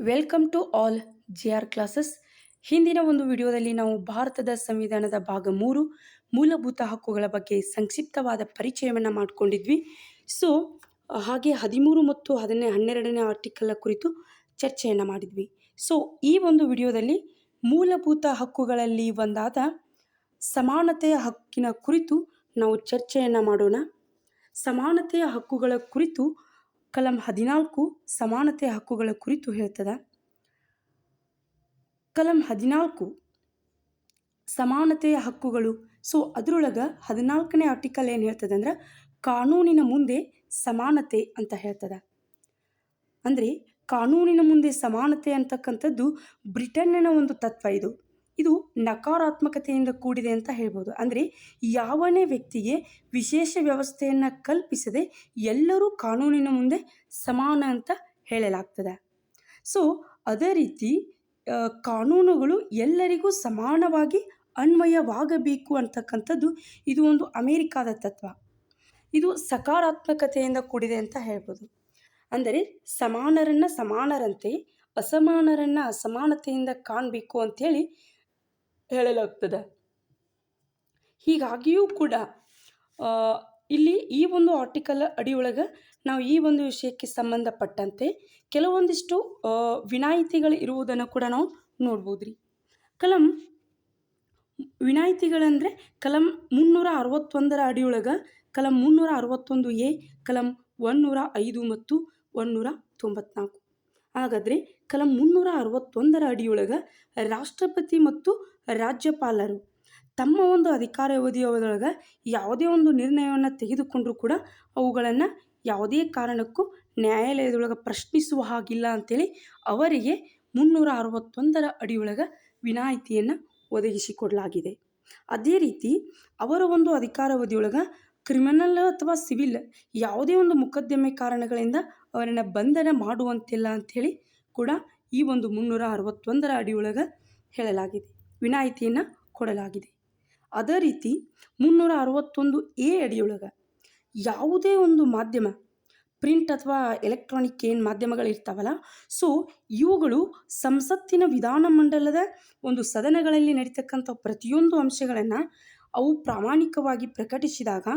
Welcome to all G R classes ಹಿಂದಿನ ಒಂದು ವಿಡಿಯೋದಲ್ಲಿ ನಾವು ಭಾರತದ ಸಂವಿಧಾನದ ಭಾಗ ಮೂರು, ಮೂಲಭೂತ ಹಕ್ಕುಗಳ ಬಗ್ಗೆ ಸಂಕ್ಷಿಪ್ತವಾದ ಪರಿಚಯವನ್ನು ಮಾಡಿಕೊಂಡಿದ್ವಿ. ಸೊ ಹಾಗೆ ಹದಿಮೂರು ಮತ್ತು ಹದಿನೇ, ಹನ್ನೆರಡನೇ ಆರ್ಟಿಕಲ್ನ ಕುರಿತು ಚರ್ಚೆಯನ್ನು ಮಾಡಿದ್ವಿ. ಸೊ ಈ ಒಂದು ವಿಡಿಯೋದಲ್ಲಿ ಮೂಲಭೂತ ಹಕ್ಕುಗಳಲ್ಲಿ ಒಂದಾದ ಸಮಾನತೆಯ ಹಕ್ಕಿನ ಕುರಿತು ನಾವು ಚರ್ಚೆಯನ್ನು ಮಾಡೋಣ. ಸಮಾನತೆಯ ಹಕ್ಕುಗಳ ಕುರಿತು ಕಲಂ ಹದಿನಾಲ್ಕು ಸಮಾನತೆಯ ಹಕ್ಕುಗಳ ಕುರಿತು ಹೇಳ್ತದ. ಕಲಂ ಹದಿನಾಲ್ಕು ಸಮಾನತೆಯ ಹಕ್ಕುಗಳು. ಸೊ, ಅದರೊಳಗೆ ಹದಿನಾಲ್ಕನೇ ಆರ್ಟಿಕಲ್ ಏನು ಹೇಳ್ತದೆ ಅಂದ್ರೆ ಕಾನೂನಿನ ಮುಂದೆ ಸಮಾನತೆ ಅಂತ ಹೇಳ್ತದೆ. ಅಂದರೆ ಕಾನೂನಿನ ಮುಂದೆ ಸಮಾನತೆ ಅಂತಕ್ಕಂಥದ್ದು ಬ್ರಿಟನ್ನಿನ ಒಂದು ತತ್ವ ಇದು. ಇದು ನಕಾರಾತ್ಮಕತೆಯಿಂದ ಕೂಡಿದೆ ಅಂತ ಹೇಳ್ಬೋದು. ಅಂದರೆ ಯಾವನೇ ವ್ಯಕ್ತಿಗೆ ವಿಶೇಷ ವ್ಯವಸ್ಥೆಯನ್ನು ಕಲ್ಪಿಸದೆ ಎಲ್ಲರೂ ಕಾನೂನಿನ ಮುಂದೆ ಸಮಾನ ಅಂತ ಹೇಳಲಾಗ್ತದೆ. ಸೊ ಅದೇ ರೀತಿ ಕಾನೂನುಗಳು ಎಲ್ಲರಿಗೂ ಸಮಾನವಾಗಿ ಅನ್ವಯವಾಗಬೇಕು ಅಂತಕ್ಕಂಥದ್ದು ಇದು ಒಂದು ಅಮೇರಿಕಾದ ತತ್ವ. ಇದು ಸಕಾರಾತ್ಮಕತೆಯಿಂದ ಕೂಡಿದೆ ಅಂತ ಹೇಳ್ಬೋದು. ಅಂದರೆ ಸಮಾನರನ್ನು ಸಮಾನರಂತೆ, ಅಸಮಾನರನ್ನು ಅಸಮಾನತೆಯಿಂದ ಕಾಣಬೇಕು ಅಂಥೇಳಿ ಹೇಳಲಾಗ್ತದೆ. ಹೀಗಾಗಿಯೂ ಕೂಡ ಇಲ್ಲಿ ಈ ಒಂದು ಆರ್ಟಿಕಲ್ ಅಡಿಯೊಳಗೆ ನಾವು ಈ ಒಂದು ವಿಷಯಕ್ಕೆ ಸಂಬಂಧಪಟ್ಟಂತೆ ಕೆಲವೊಂದಿಷ್ಟು ವಿನಾಯಿತಿಗಳು ಇರುವುದನ್ನು ಕೂಡ ನಾವು ನೋಡ್ಬೋದು ರೀ ಕಲಂ, ವಿನಾಯಿತಿಗಳಂದರೆ ಕಲಂ ಮುನ್ನೂರ ಅರವತ್ತೊಂದರ ಅಡಿಯೊಳಗೆ ಕಲಂ ಮುನ್ನೂರ ಅರವತ್ತೊಂದು ಎ, ಕಲಂ ಒನ್ನೂರ ಐದು ಮತ್ತು ಒನ್ನೂರ ತೊಂಬತ್ನಾಲ್ಕು ಹಾಗಾದರೆ ಕಲಂ ಮುನ್ನೂರ ಅರವತ್ತೊಂದರ ಅಡಿಯೊಳಗೆ ರಾಷ್ಟ್ರಪತಿ ಮತ್ತು ರಾಜ್ಯಪಾಲರು ತಮ್ಮ ಒಂದು ಅಧಿಕಾರಾವಧಿಯೊಳಗೆ ಯಾವುದೇ ಒಂದು ನಿರ್ಣಯವನ್ನು ತೆಗೆದುಕೊಂಡರೂ ಕೂಡ ಅವುಗಳನ್ನು ಯಾವುದೇ ಕಾರಣಕ್ಕೂ ನ್ಯಾಯಾಲಯದೊಳಗೆ ಪ್ರಶ್ನಿಸುವ ಹಾಗಿಲ್ಲ ಅಂಥೇಳಿ ಅವರಿಗೆ ಮುನ್ನೂರ ಅರವತ್ತೊಂದರ ಅಡಿಯೊಳಗೆ ವಿನಾಯಿತಿಯನ್ನು ಒದಗಿಸಿಕೊಡಲಾಗಿದೆ. ಅದೇ ರೀತಿ ಅವರ ಒಂದು ಅಧಿಕಾರಾವಧಿಯೊಳಗೆ ಕ್ರಿಮಿನಲ್ ಅಥವಾ ಸಿವಿಲ್ ಯಾವುದೇ ಒಂದು ಮೊಕದ್ದಮೆ ಕಾರಣಗಳಿಂದ ಅವರನ್ನು ಬಂಧನ ಮಾಡುವಂತಿಲ್ಲ ಅಂಥೇಳಿ ಕೂಡ ಈ ಒಂದು ಮುನ್ನೂರ ಅರವತ್ತೊಂದರ ಅಡಿಯೊಳಗೆ ಹೇಳಲಾಗಿದೆ. ವಿನಾಯಿತಿಯನ್ನು ಕೊಡಲಾಗಿದೆ. ಅದೇ ರೀತಿ ಮುನ್ನೂರ ಅರವತ್ತೊಂದು ಎ ಅಡಿಯೊಳಗೆ ಯಾವುದೇ ಒಂದು ಮಾಧ್ಯಮ, ಪ್ರಿಂಟ್ ಅಥವಾ ಎಲೆಕ್ಟ್ರಾನಿಕ್ ಏನು ಮಾಧ್ಯಮಗಳಿರ್ತಾವಲ್ಲ, ಸೊ ಇವುಗಳು ಸಂಸತ್ತಿನ ವಿಧಾನಮಂಡಲದ ಒಂದು ಸದನಗಳಲ್ಲಿ ನಡೀತಕ್ಕಂಥ ಪ್ರತಿಯೊಂದು ಅಂಶಗಳನ್ನು ಅವು ಪ್ರಾಮಾಣಿಕವಾಗಿ ಪ್ರಕಟಿಸಿದಾಗ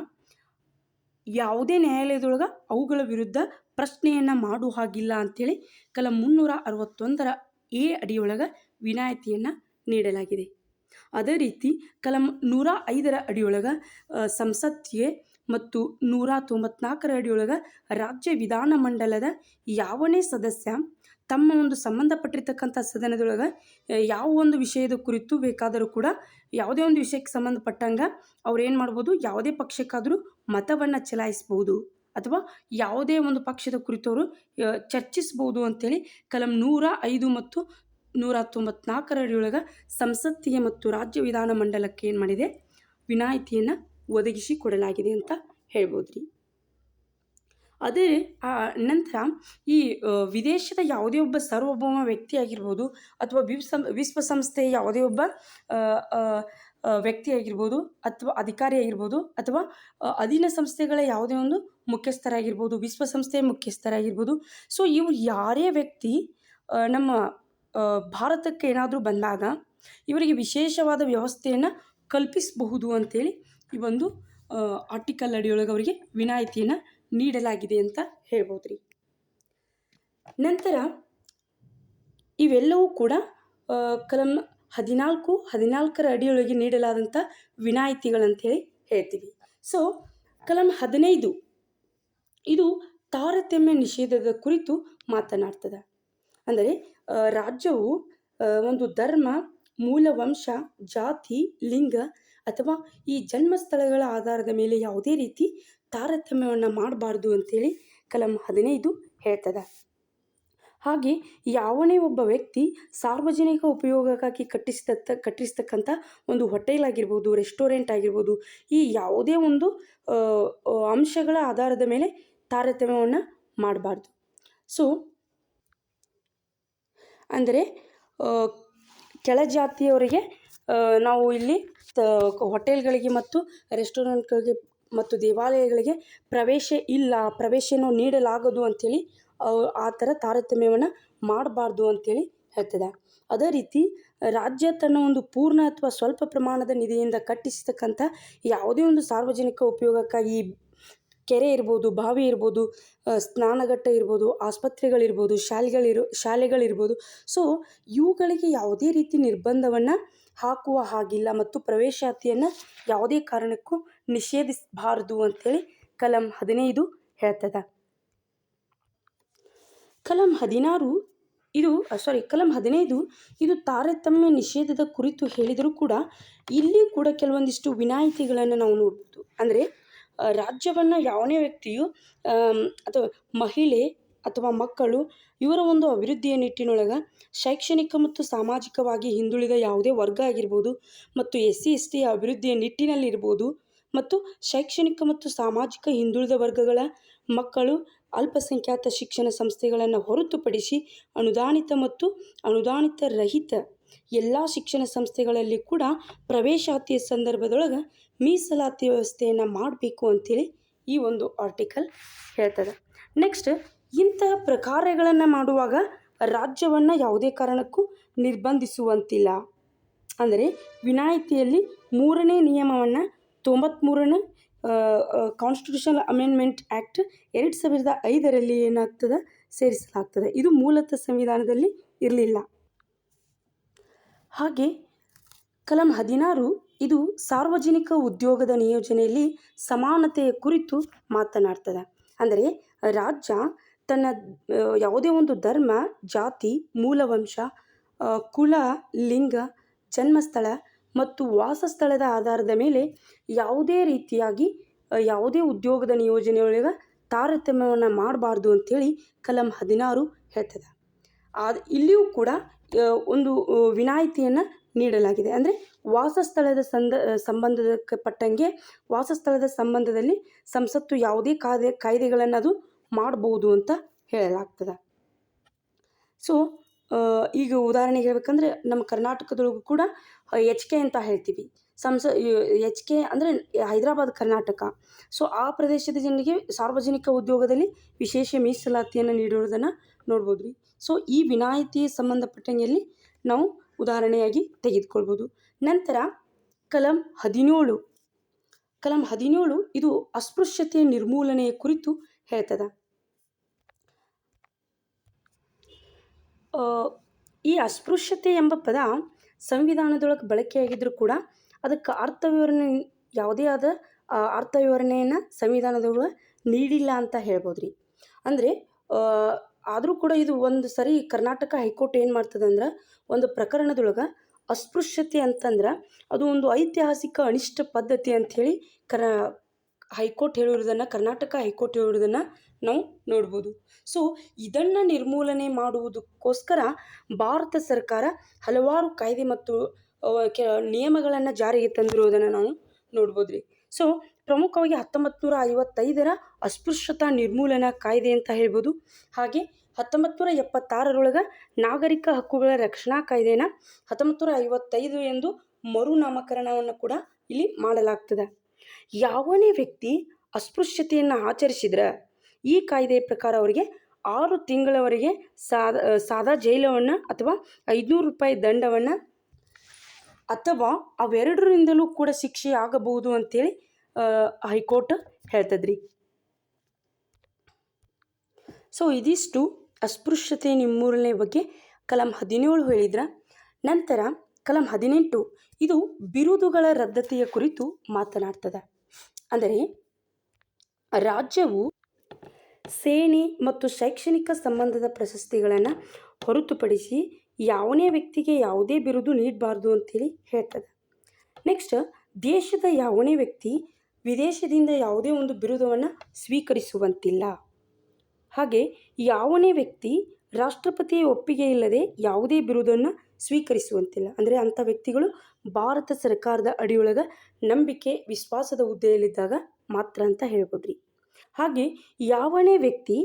ಯಾವುದೇ ನ್ಯಾಯಾಲಯದೊಳಗೆ ಅವುಗಳ ವಿರುದ್ಧ ಪ್ರಶ್ನೆಯನ್ನು ಮಾಡುವ ಹಾಗಿಲ್ಲ ಅಂಥೇಳಿ ಕಲಂ ಮುನ್ನೂರ ಅರವತ್ತೊಂದರ ಎ ಅಡಿಯೊಳಗೆ ವಿನಾಯಿತಿಯನ್ನು ನೀಡಲಾಗಿದೆ. ಅದೇ ರೀತಿ ಕಲಂ ನೂರ ಐದರ ಅಡಿಯೊಳಗೆ ಸಂಸತ್ತಿಗೆ ಮತ್ತು ನೂರ ತೊಂಬತ್ನಾಲ್ಕರ ಅಡಿಯೊಳಗೆ ರಾಜ್ಯ ವಿಧಾನಮಂಡಲದ ಯಾವನೇ ಸದಸ್ಯ ತಮ್ಮ ಒಂದು ಸಂಬಂಧಪಟ್ಟಿರ್ತಕ್ಕಂಥ ಸದನದೊಳಗೆ ಯಾವ ಒಂದು ವಿಷಯದ ಕುರಿತು ಬೇಕಾದರೂ ಕೂಡ ಯಾವುದೇ ಒಂದು ವಿಷಯಕ್ಕೆ ಸಂಬಂಧಪಟ್ಟಂಗೆ ಅವ್ರು ಏನು ಮಾಡ್ಬೋದು, ಯಾವುದೇ ಪಕ್ಷಕ್ಕಾದರೂ ಮತವನ್ನು ಚಲಾಯಿಸ್ಬೋದು ಅಥವಾ ಯಾವುದೇ ಒಂದು ಪಕ್ಷದ ಕುರಿತು ಅವರು ಚರ್ಚಿಸ್ಬೋದು ಅಂತೇಳಿ ಕಲಂ ನೂರ ಐದು ಮತ್ತು ನೂರ ತೊಂಬತ್ನಾಲ್ಕರ ಅಡಿಯೊಳಗೆ ಸಂಸತ್ತಿಗೆ ಮತ್ತು ರಾಜ್ಯ ವಿಧಾನ ಮಂಡಲಕ್ಕೆ ಏನು ಮಾಡಿದೆ? ವಿನಾಯಿತಿಯನ್ನು ಒದಗಿಸಿ ಕೊಡಲಾಗಿದೆ ಅಂತ ಹೇಳ್ಬೋದು ರೀ ಅದೇ ನಂತರ ಈ ವಿದೇಶದ ಯಾವುದೇ ಒಬ್ಬ ಸಾರ್ವಭೌಮ ವ್ಯಕ್ತಿ ಆಗಿರ್ಬೋದು ಅಥವಾ ವಿಶ್ವ ವಿಶ್ವಸಂಸ್ಥೆಯ ಯಾವುದೇ ಒಬ್ಬ ವ್ಯಕ್ತಿ ಆಗಿರ್ಬೋದು ಅಥವಾ ಅಧಿಕಾರಿ ಆಗಿರ್ಬೋದು ಅಥವಾ ಅಧೀನ ಸಂಸ್ಥೆಗಳ ಯಾವುದೇ ಒಂದು ಮುಖ್ಯಸ್ಥರಾಗಿರ್ಬೋದು ವಿಶ್ವಸಂಸ್ಥೆಯ ಮುಖ್ಯಸ್ಥರಾಗಿರ್ಬೋದು. ಸೊ ಇವರು ಯಾರೇ ವ್ಯಕ್ತಿ ನಮ್ಮ ಭಾರತಕ್ಕೆ ಏನಾದರೂ ಬಂದಾಗ ಇವರಿಗೆ ವಿಶೇಷವಾದ ವ್ಯವಸ್ಥೆಯನ್ನು ಕಲ್ಪಿಸಬಹುದು ಅಂತೇಳಿ ಈ ಒಂದು ಆರ್ಟಿಕಲ್ ಅಡಿಯೊಳಗೆ ಅವರಿಗೆ ವಿನಾಯಿತಿಯನ್ನು ನೀಡಲಾಗಿದೆ ಅಂತ ಹೇಳ್ಬೋದು ರೀ ನಂತರ ಇವೆಲ್ಲವೂ ಕೂಡ ಕಲಂ ಹದಿನಾಲ್ಕು, ಹದಿನಾಲ್ಕರ ಅಡಿಯೊಳಗೆ ನೀಡಲಾದಂಥ ವಿನಾಯಿತಿಗಳಂತೇಳಿ ಹೇಳ್ತೀವಿ. ಸೊ ಕಲಂ ಹದಿನೈದು, ಇದು ತಾರತಮ್ಯ ನಿಷೇಧದ ಕುರಿತು ಮಾತನಾಡ್ತದೆ. ಅಂದರೆ ರಾಜ್ಯವು ಒಂದು ಧರ್ಮ, ಮೂಲ ವಂಶ, ಜಾತಿ, ಲಿಂಗ ಅಥವಾ ಈ ಜನ್ಮಸ್ಥಳಗಳ ಆಧಾರದ ಮೇಲೆ ಯಾವುದೇ ರೀತಿ ತಾರತಮ್ಯವನ್ನು ಮಾಡಬಾರ್ದು ಅಂತೇಳಿ ಕಲಂ ಹದಿನೈದು ಹೇಳ್ತದೆ. ಹಾಗೆ ಯಾವನೇ ಒಬ್ಬ ವ್ಯಕ್ತಿ ಸಾರ್ವಜನಿಕ ಉಪಯೋಗಕ್ಕಾಗಿ ಕಟ್ಟಿಸಿದ ಕಟ್ಟಿಸ್ತಕ್ಕಂಥ ಒಂದು ಹೋಟೆಲ್ ಆಗಿರ್ಬೋದು, ರೆಸ್ಟೋರೆಂಟ್ ಆಗಿರ್ಬೋದು, ಈ ಯಾವುದೇ ಒಂದು ಅಂಶಗಳ ಆಧಾರದ ಮೇಲೆ ತಾರತಮ್ಯವನ್ನು ಮಾಡಬಾರ್ದು. ಸೊ ಅಂದರೆ ಕೆಳಜಾತಿಯವರಿಗೆ ನಾವು ಇಲ್ಲಿ ಹೋಟೆಲ್ಗಳಿಗೆ ಮತ್ತು ರೆಸ್ಟೋರೆಂಟ್ಗಳಿಗೆ ಮತ್ತು ದೇವಾಲಯಗಳಿಗೆ ಪ್ರವೇಶ ಇಲ್ಲ ಪ್ರವೇಶವನ್ನು ನೀಡಲಾಗದು ಅಂಥೇಳಿ ಆ ಥರ ತಾರತಮ್ಯವನ್ನು ಮಾಡಬಾರ್ದು ಅಂಥೇಳಿ ಹೇಳ್ತದೆ. ಅದೇ ರೀತಿ ರಾಜ್ಯ ತನ್ನ ಒಂದು ಪೂರ್ಣ ಅಥವಾ ಸ್ವಲ್ಪ ಪ್ರಮಾಣದ ನಿಧಿಯಿಂದ ಕಟ್ಟಿಸತಕ್ಕಂಥ ಯಾವುದೇ ಒಂದು ಸಾರ್ವಜನಿಕ ಉಪಯೋಗಕ್ಕಾಗಿ ಕೆರೆ ಇರ್ಬೋದು, ಬಾವಿ ಇರ್ಬೋದು ಸ್ನಾನಘಟ್ಟ ಇರ್ಬೋದು, ಆಸ್ಪತ್ರೆಗಳಿರ್ಬೋದು, ಶಾಲೆಗಳಿರು, ಶಾಲೆಗಳಿರ್ಬೋದು. ಸೊ ಇವುಗಳಿಗೆ ಯಾವುದೇ ರೀತಿ ನಿರ್ಬಂಧವನ್ನು ಹಾಕುವ ಹಾಗಿಲ್ಲ ಮತ್ತು ಪ್ರವೇಶಾತಿಯನ್ನು ಯಾವುದೇ ಕಾರಣಕ್ಕೂ ನಿಷೇಧಿಸಬಾರ್ದು ಅಂಥೇಳಿ ಕಲಂ ಹದಿನೈದು ಹೇಳ್ತದೆ. ಕಲಂ ಹದಿನಾರು, ಇದು ಸಾರಿ ಕಲಂ ಹದಿನೈದು, ಇದು ತಾರತಮ್ಯ ನಿಷೇಧದ ಕುರಿತು ಹೇಳಿದರೂ ಕೂಡ ಇಲ್ಲಿ ಕೂಡ ಕೆಲವೊಂದಿಷ್ಟು ವಿನಾಯಿತಿಗಳನ್ನು ನಾವು ನೋಡ್ಬೋದು. ಅಂದರೆ ರಾಜ್ಯವನ್ನು ಯಾವನೇ ವ್ಯಕ್ತಿಯು ಅಥವಾ ಮಹಿಳೆ ಅಥವಾ ಮಕ್ಕಳು, ಇವರ ಒಂದು ಅಭಿವೃದ್ಧಿಯ ನಿಟ್ಟಿನೊಳಗೆ ಶೈಕ್ಷಣಿಕ ಮತ್ತು ಸಾಮಾಜಿಕವಾಗಿ ಹಿಂದುಳಿದ ಯಾವುದೇ ವರ್ಗ ಆಗಿರ್ಬೋದು ಮತ್ತು ಎಸ್ ಸಿ ಎಸ್ ಟಿಯ ಅಭಿವೃದ್ಧಿಯ ನಿಟ್ಟಿನಲ್ಲಿರ್ಬೋದು ಮತ್ತು ಶೈಕ್ಷಣಿಕ ಮತ್ತು ಸಾಮಾಜಿಕ ಹಿಂದುಳಿದ ವರ್ಗಗಳ ಮಕ್ಕಳು ಅಲ್ಪಸಂಖ್ಯಾತ ಶಿಕ್ಷಣ ಸಂಸ್ಥೆಗಳನ್ನು ಹೊರತುಪಡಿಸಿ ಅನುದಾನಿತ ಮತ್ತು ಅನುದಾನಿತ ರಹಿತ ಎಲ್ಲ ಶಿಕ್ಷಣ ಸಂಸ್ಥೆಗಳಲ್ಲಿ ಕೂಡ ಪ್ರವೇಶಾತಿಯ ಸಂದರ್ಭದೊಳಗೆ ಮೀಸಲಾತಿ ವ್ಯವಸ್ಥೆಯನ್ನು ಮಾಡಬೇಕು ಅಂತೇಳಿ ಈ ಒಂದು ಆರ್ಟಿಕಲ್ ಹೇಳ್ತದೆ. ನೆಕ್ಸ್ಟ್ ಇಂತಹ ಪ್ರಕಾರಗಳನ್ನು ಮಾಡುವಾಗ ರಾಜ್ಯವನ್ನು ಯಾವುದೇ ಕಾರಣಕ್ಕೂ ನಿರ್ಬಂಧಿಸುವಂತಿಲ್ಲ. ಅಂದರೆ ವಿನಾಯಿತಿಯಲ್ಲಿ ಮೂರನೇ ನಿಯಮವನ್ನು ತೊಂಬತ್ತ್ಮೂರನೇ ಕಾನ್ಸ್ಟಿಟ್ಯೂಷನಲ್ ಅಮೆಂಡ್ಮೆಂಟ್ ಆ್ಯಕ್ಟ್ ಎರಡು ಸಾವಿರದ ಐದರಲ್ಲಿ ಏನಾಗ್ತದೆ? ಸೇರಿಸಲಾಗ್ತದೆ. ಇದು ಮೂಲತಃ ಸಂವಿಧಾನದಲ್ಲಿ ಇರಲಿಲ್ಲ. ಹಾಗೆ ಕಲಂ ಹದಿನಾರು, ಇದು ಸಾರ್ವಜನಿಕ ಉದ್ಯೋಗದ ನಿಯೋಜನೆಯಲ್ಲಿ ಸಮಾನತೆಯ ಕುರಿತು ಮಾತನಾಡ್ತದೆ. ಅಂದರೆ ರಾಜ್ಯ ತನ್ನ ಯಾವುದೇ ಒಂದು ಧರ್ಮ, ಜಾತಿ, ಮೂಲವಂಶ ಕುಲ, ಲಿಂಗ, ಜನ್ಮಸ್ಥಳ ಮತ್ತು ವಾಸಸ್ಥಳದ ಆಧಾರದ ಮೇಲೆ ಯಾವುದೇ ರೀತಿಯಾಗಿ ಯಾವುದೇ ಉದ್ಯೋಗದ ನಿಯೋಜನೆಯೊಳಗೆ ತಾರತಮ್ಯವನ್ನು ಮಾಡಬಾರ್ದು ಅಂಥೇಳಿ ಕಲಂ ಹದಿನಾರು ಹೇಳ್ತದೆ. ಆದ ಇಲ್ಲಿಯೂ ಕೂಡ ಒಂದು ವಿನಾಯಿತಿಯನ್ನು ನೀಡಲಾಗಿದೆ. ಅಂದರೆ ವಾಸಸ್ಥಳದ ಸಂದ ಸಂಬಂಧಕ್ಕೆ ಪಟ್ಟಂಗೆ ವಾಸಸ್ಥಳದ ಸಂಬಂಧದಲ್ಲಿ ಸಂಸತ್ತು ಯಾವುದೇ ಕಾಯ್ದೆ ಕಾಯ್ದೆಗಳನ್ನು ಅದು ಮಾಡಬಹುದು ಅಂತ ಹೇಳಲಾಗ್ತದೆ. ಸೊ ಈಗ ಉದಾಹರಣೆಗೆ ಹೇಳ್ಬೇಕಂದ್ರೆ ನಮ್ಮ ಕರ್ನಾಟಕದೊಳಗೂ ಕೂಡ ಎಚ್ ಕೆ ಅಂತ ಹೇಳ್ತೀವಿ. ಸಂಸ ಎಚ್ ಕೆ ಅಂದರೆ ಹೈದರಾಬಾದ್, ಕರ್ನಾಟಕ. ಸೊ ಆ ಪ್ರದೇಶದ ಜನರಿಗೆ ಸಾರ್ವಜನಿಕ ಉದ್ಯೋಗದಲ್ಲಿ ವಿಶೇಷ ಮೀಸಲಾತಿಯನ್ನು ನೀಡಿರೋದನ್ನು ನೋಡ್ಬೋದು ರೀ ಸೊ ಈ ವಿನಾಯಿತಿ ಸಂಬಂಧಪಟ್ಟಂಗೆಯಲ್ಲಿ ನಾವು ಉದಾಹರಣೆಯಾಗಿ ತೆಗೆದುಕೊಳ್ಬೋದು. ನಂತರ, ಕಲಂ ಹದಿನೇಳು. ಕಲಂ ಹದಿನೇಳು ಇದು ಅಸ್ಪೃಶ್ಯತೆ ನಿರ್ಮೂಲನೆಯ ಕುರಿತು ಹೇಳ್ತದೆ. ಈ ಅಸ್ಪೃಶ್ಯತೆ ಎಂಬ ಪದ ಸಂವಿಧಾನದೊಳಗೆ ಬಳಕೆಯಾಗಿದ್ದರೂ ಕೂಡ ಅದಕ್ಕೆ ಅರ್ಥ ವಿವರಣೆ ಯಾವುದೇ ಆದ ಅರ್ಥ ವಿವರಣೆಯನ್ನು ಸಂವಿಧಾನದೊಳಗೆ ನೀಡಿಲ್ಲ ಅಂತ ಹೇಳ್ಬೋದು ರೀ ಅಂದರೆ ಆದರೂ ಕೂಡ ಇದು ಒಂದು ಸರಿ ಕರ್ನಾಟಕ ಹೈಕೋರ್ಟ್ ಏನು ಮಾಡ್ತದಂದ್ರೆ, ಒಂದು ಪ್ರಕರಣದೊಳಗೆ ಅಸ್ಪೃಶ್ಯತೆ ಅಂತಂದ್ರೆ ಅದು ಒಂದು ಐತಿಹಾಸಿಕ ಅನಿಷ್ಟ ಪದ್ಧತಿ ಅಂಥೇಳಿ ಕರ, ಹೈಕೋರ್ಟ್ ಹೇಳಿರೋದನ್ನು ಕರ್ನಾಟಕ ಹೈಕೋರ್ಟ್ ಹೇಳಿರೋದನ್ನು ನಾವು ನೋಡ್ಬೋದು. ಸೊ, ಇದನ್ನು ನಿರ್ಮೂಲನೆ ಮಾಡುವುದಕ್ಕೋಸ್ಕರ ಭಾರತ ಸರ್ಕಾರ ಹಲವಾರು ಕಾಯ್ದೆ ಮತ್ತು ಕೆ, ನಿಯಮಗಳನ್ನು ಜಾರಿಗೆ ತಂದಿರೋದನ್ನು ನಾವು ನೋಡ್ಬೋದು ರೀ ಸೊ ಪ್ರಮುಖವಾಗಿ ಹತ್ತೊಂಬತ್ತು ನೂರ ಐವತ್ತೈದರ ಅಸ್ಪೃಶ್ಯತಾ ನಿರ್ಮೂಲನಾ ಕಾಯ್ದೆ ಅಂತ ಹೇಳ್ಬೋದು. ಹಾಗೆ ಹತ್ತೊಂಬತ್ತು ನೂರ ಎಪ್ಪತ್ತಾರರೊಳಗೆ ನಾಗರಿಕ ಹಕ್ಕುಗಳ ರಕ್ಷಣಾ ಕಾಯ್ದೆನ ಹತ್ತೊಂಬತ್ತು ನೂರ ಐವತ್ತೈದು ಎಂದು ಮರುನಾಮಕರಣವನ್ನು ಕೂಡ ಇಲ್ಲಿ ಮಾಡಲಾಗ್ತದೆ. ಯಾವನೇ ವ್ಯಕ್ತಿ ಅಸ್ಪೃಶ್ಯತೆಯನ್ನು ಆಚರಿಸಿದ್ರೆ ಈ ಕಾಯ್ದೆಯ ಪ್ರಕಾರ ಅವರಿಗೆ ಆರು ತಿಂಗಳವರೆಗೆ ಸಾದ, ಸಾದಾ ಜೈಲವನ್ನು ಅಥವಾ ಐದುನೂರು ರೂಪಾಯಿ ದಂಡವನ್ನು ಅಥವಾ ಅವೆರಡರಿಂದಲೂ ಕೂಡ ಶಿಕ್ಷೆ ಆಗಬಹುದು ಅಂತೇಳಿ ಹೈಕೋರ್ಟ್ ಹೇಳ್ತದ್ರಿ. ಸೊ ಇದಿಷ್ಟು ಅಸ್ಪೃಶ್ಯತೆ ನಿರ್ಮೂಲನೆ ಬಗ್ಗೆ ಕಲಂ ಹದಿನೇಳು ಹೇಳಿದ್ರ, ನಂತರ ಕಲಂ ಹದಿನೆಂಟು, ಇದು ಬಿರುದುಗಳ ರದ್ದತಿಯ ಕುರಿತು ಮಾತನಾಡ್ತದೆ. ಅಂದರೆ, ರಾಜ್ಯವು ಸೇನೆ ಮತ್ತು ಶೈಕ್ಷಣಿಕ ಸಂಬಂಧದ ಪ್ರಶಸ್ತಿಗಳನ್ನು ಹೊರತುಪಡಿಸಿ ಯಾವನೇ ವ್ಯಕ್ತಿಗೆ ಯಾವುದೇ ಬಿರುದು ನೀಡಬಾರ್ದು ಅಂತೇಳಿ ಹೇಳ್ತದೆ. ನೆಕ್ಸ್ಟ್ ದೇಶದ ಯಾವನೇ ವ್ಯಕ್ತಿ ವಿದೇಶದಿಂದ ಯಾವುದೇ ಒಂದು ಬಿರುದವನ್ನು ಸ್ವೀಕರಿಸುವಂತಿಲ್ಲ. ಹಾಗೆ ಯಾವನೇ ವ್ಯಕ್ತಿ ರಾಷ್ಟ್ರಪತಿಯ ಒಪ್ಪಿಗೆ ಇಲ್ಲದೆ ಯಾವುದೇ ಬಿರುದನ್ನು ಸ್ವೀಕರಿಸುವಂತಿಲ್ಲ. ಅಂದರೆ ಅಂಥ ವ್ಯಕ್ತಿಗಳು ಭಾರತ ಸರ್ಕಾರದ ಅಡಿಯೊಳಗೆ ನಂಬಿಕೆ, ವಿಶ್ವಾಸದ ಹುದ್ದೆಯಲ್ಲಿದ್ದಾಗ ಮಾತ್ರ ಅಂತ ಹೇಳ್ಬೋದ್ರಿ. ಹಾಗೆ ಯಾವನೇ ವ್ಯಕ್ತಿ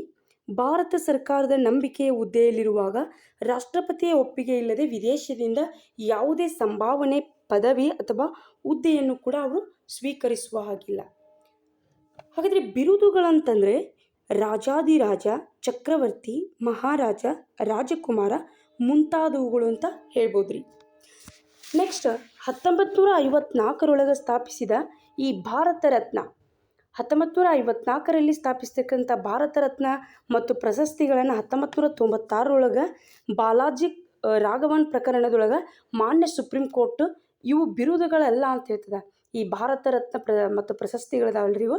ಭಾರತ ಸರ್ಕಾರದ ನಂಬಿಕೆಯ ಹುದ್ದೆಯಲ್ಲಿರುವಾಗ ರಾಷ್ಟ್ರಪತಿಯ ಒಪ್ಪಿಗೆ ಇಲ್ಲದೆ ವಿದೇಶದಿಂದ ಯಾವುದೇ ಸಂಭಾವನೆ, ಪದವಿ ಅಥವಾ ಹುದ್ದೆಯನ್ನು ಕೂಡ ಅವರು ಸ್ವೀಕರಿಸುವ ಹಾಗಿಲ್ಲ. ಹಾಗಾದರೆ ಬಿರುದುಗಳಂತಂದರೆ ರಾಜಾದಿರಾಜ ಚಕ್ರವರ್ತಿ, ಮಹಾರಾಜ, ರಾಜಕುಮಾರ ಮುಂತಾದವುಗಳು ಅಂತ ಹೇಳ್ಬೋದ್ರಿ. ನೆಕ್ಸ್ಟ್ ಹತ್ತೊಂಬತ್ತು ನೂರ ಸ್ಥಾಪಿಸಿದ ಈ ಭಾರತ ರತ್ನ ಹತ್ತೊಂಬತ್ತು ನೂರ ಐವತ್ನಾಲ್ಕರಲ್ಲಿ ಸ್ಥಾಪಿಸ್ತಕ್ಕಂಥ ಭಾರತ ರತ್ನ ಮತ್ತು ಪ್ರಶಸ್ತಿಗಳನ್ನು ಹತ್ತೊಂಬತ್ತು ನೂರ ತೊಂಬತ್ತಾರರೊಳಗೆ ಬಾಲಾಜಿ ರಾಘವನ್ ಪ್ರಕರಣದೊಳಗೆ ಮಾನ್ಯ ಸುಪ್ರೀಂ ಕೋರ್ಟ್ ಇವು ಬಿರುದುಗಳೆಲ್ಲ ಅಂತ ಹೇಳ್ತದೆ. ಈ ಭಾರತ ರತ್ನ ಪ್ರ, ಮತ್ತು ಪ್ರಶಸ್ತಿಗಳಿದಾವಲ್ರಿ ಇವು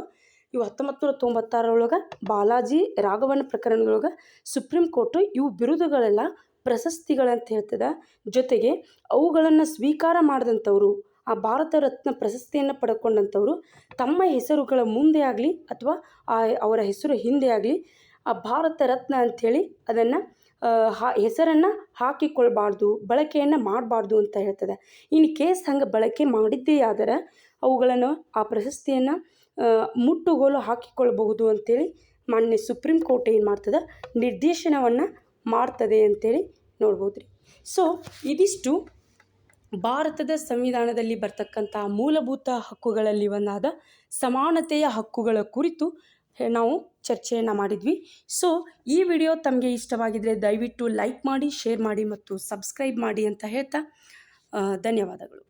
ಇವು ಹತ್ತೊಂಬತ್ತು ನೂರ ತೊಂಬತ್ತಾರರೊಳಗೆ ಬಾಲಾಜಿ, ರಾಘವನ್ ಪ್ರಕರಣದೊಳಗೆ ಸುಪ್ರೀಂ ಕೋರ್ಟು ಇವು ಬಿರುದುಗಳೆಲ್ಲ, ಪ್ರಶಸ್ತಿಗಳಂತ ಹೇಳ್ತದೆ. ಜೊತೆಗೆ ಅವುಗಳನ್ನು ಸ್ವೀಕಾರ ಮಾಡಿದಂಥವ್ರು ಆ ಭಾರತ ರತ್ನ ಪ್ರಶಸ್ತಿಯನ್ನು ಪಡ್ಕೊಂಡಂಥವರು ತಮ್ಮ ಹೆಸರುಗಳ ಮುಂದೆ ಆಗಲಿ ಅಥವಾ ಆ ಅವರ ಹೆಸರು ಹಿಂದೆ ಆಗಲಿ ಆ ಭಾರತ ರತ್ನ ಅಂಥೇಳಿ ಅದನ್ನು ಹಾ, ಹೆಸರನ್ನು ಹಾಕಿಕೊಳ್ಬಾರ್ದು, ಬಳಕೆಯನ್ನು ಮಾಡಬಾರ್ದು ಅಂತ ಹೇಳ್ತದೆ. ಇನ್ನು ಕೇಸ್ ಹಂಗೆ ಬಳಕೆ ಮಾಡಿದ್ದೇ ಆದರೆ ಅವುಗಳನ್ನು ಆ ಪ್ರಶಸ್ತಿಯನ್ನು ಮುಟ್ಟುಗೋಲು ಹಾಕಿಕೊಳ್ಬಹುದು ಅಂತೇಳಿ ಮಾನ್ಯ ಸುಪ್ರೀಂ ಕೋರ್ಟ್ ಏನು ಮಾಡ್ತದೆ? ನಿರ್ದೇಶನವನ್ನು ಮಾಡ್ತದೆ ಅಂತೇಳಿ ನೋಡ್ಬೋದು ರೀ ಸೊ ಇದಿಷ್ಟು. ಭಾರತದ ಸಂವಿಧಾನದಲ್ಲಿ ಬರ್ತಕ್ಕಂಥ ಮೂಲಭೂತ ಹಕ್ಕುಗಳಲ್ಲಿ ಒಂದಾದ ಸಮಾನತೆಯ ಹಕ್ಕುಗಳ ಕುರಿತು ನಾವು ಚರ್ಚೆಯನ್ನು ಮಾಡಿದ್ವಿ. ಸೊ ಈ ವಿಡಿಯೋ ತಮಗೆ ಇಷ್ಟವಾಗಿದ್ದರೆ ದಯವಿಟ್ಟು ಲೈಕ್ ಮಾಡಿ ಶೇರ್ ಮಾಡಿ ಮತ್ತು ಸಬ್ಸ್ಕ್ರೈಬ್ ಮಾಡಿ ಅಂತ ಹೇಳ್ತಾ ಧನ್ಯವಾದಗಳು.